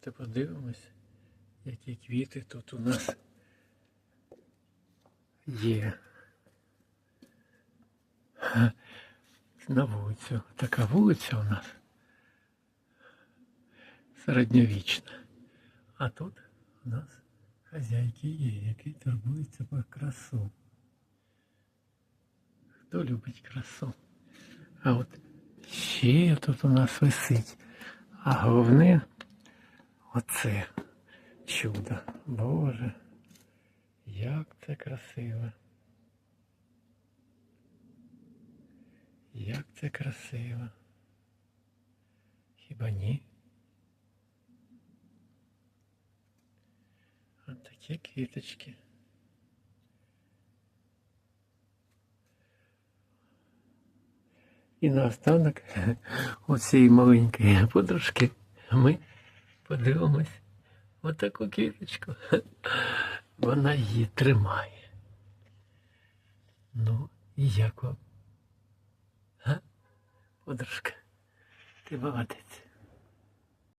Та подивимось, які квіти тут у нас є. На вулицю. Така вулиця у нас середньовічна. А тут у нас хазяйки є, які турбуються про красу. Хто любить красу? А от ще тут у нас висить. А головне оце чудо. Боже, як це красиво. Як це красиво. Хіба ні? От такі квіточки. І наостанок у цієї маленької подружки ми подивимось отаку квіточку. Вона її тримає. Ну, і як вам? Подружка, ти молодець.